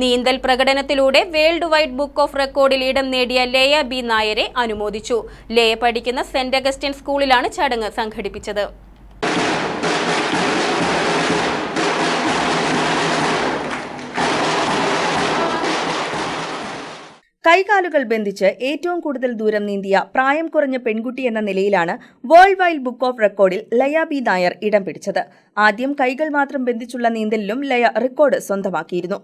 നീന്തൽ പ്രകടനത്തിലൂടെ world wide book of റെക്കോർഡിൽ ഇടം നേടിയ ലേയ ബി നായരെ അനുമോദിച്ചു. ലേയ പഠിക്കുന്ന സെന്റ് അഗസ്റ്റിൻ സ്കൂളിലാണ് ചടങ്ങ് സംഘടിപ്പിച്ചത്. കൈകാലുകൾ ബന്ധിച്ച് ഏറ്റവും കൂടുതൽ ദൂരം നീന്തിയ പ്രായം കുറഞ്ഞ പെൺകുട്ടി എന്ന നിലയിലാണ് വേൾഡ് വൈഡ് ബുക്ക് ഓഫ് റെക്കോർഡിൽ ലയ ബി നായർ ഇടം പിടിച്ചത്. ആദ്യം കൈകൾ മാത്രം ബന്ധിച്ചുള്ള നീന്തലിലും ലയ റെക്കോർഡ് സ്വന്തമാക്കിയിരുന്നു.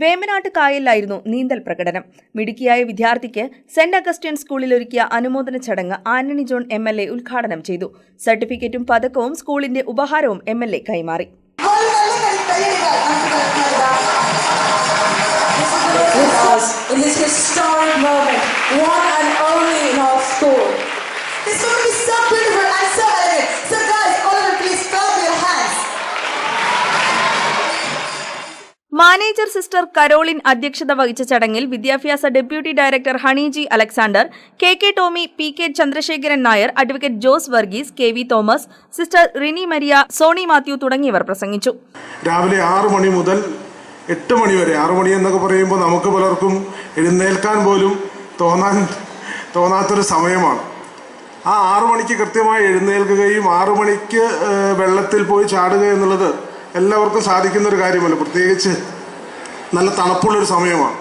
വേമ്പനാട്ട് കായലിലായിരുന്നു നീന്തൽ പ്രകടനം. മിടുക്കിയായ വിദ്യാർത്ഥിക്ക് സെന്റ് അഗസ്റ്റ്യൻ സ്കൂളിൽ ഒരുക്കിയ അനുമോദന ചടങ്ങ് Antony John M L A ഉദ്ഘാടനം ചെയ്തു. സർട്ടിഫിക്കറ്റും പതക്കവും സ്കൂളിന്റെ ഉപഹാരവും എം എൽ എ കൈമാറി. In this historic moment, one manager sister Caroline അധ്യക്ഷത വഹിച്ച ചടങ്ങിൽ വിദ്യാഭ്യാസ deputy director ഹണിജി Alexander K K Tomy P K Chandrasekharan Nair advocate Jose Varghese K V Thomas sister Rini Maria Sony Mathew തുടങ്ങിയവർ പ്രസംഗിച്ചു. രാവിലെ ആറു മണി മുതൽ എട്ട് മണി വരെ ആറു മണി എന്നൊക്കെ പറയുമ്പോൾ നമുക്ക് പലർക്കും എഴുന്നേൽക്കാൻ പോലും തോന്നാൻ തോന്നാത്തൊരു സമയമാണ്. ആ ആറു മണിക്ക് കൃത്യമായി എഴുന്നേൽക്കുകയും ആറു മണിക്ക് വെള്ളത്തിൽ പോയി ചാടുക എന്നുള്ളത് എല്ലാവർക്കും സാധിക്കുന്ന ഒരു കാര്യമല്ല. പ്രത്യേകിച്ച് നല്ല തണുപ്പുള്ളൊരു സമയമാണ്.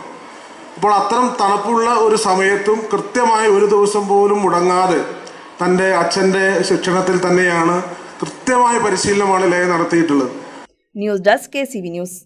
അപ്പോൾ അത്തരം തണുപ്പുള്ള ഒരു സമയത്തും കൃത്യമായി ഒരു ദിവസം പോലും മുടങ്ങാതെ തന്റെ അച്ഛന്റെ ശിക്ഷണത്തിൽ തന്നെയാണ് കൃത്യമായ പരിശീലനമാണ് ലയ നടത്തിയിട്ടുള്ളത്. News desk K C V news.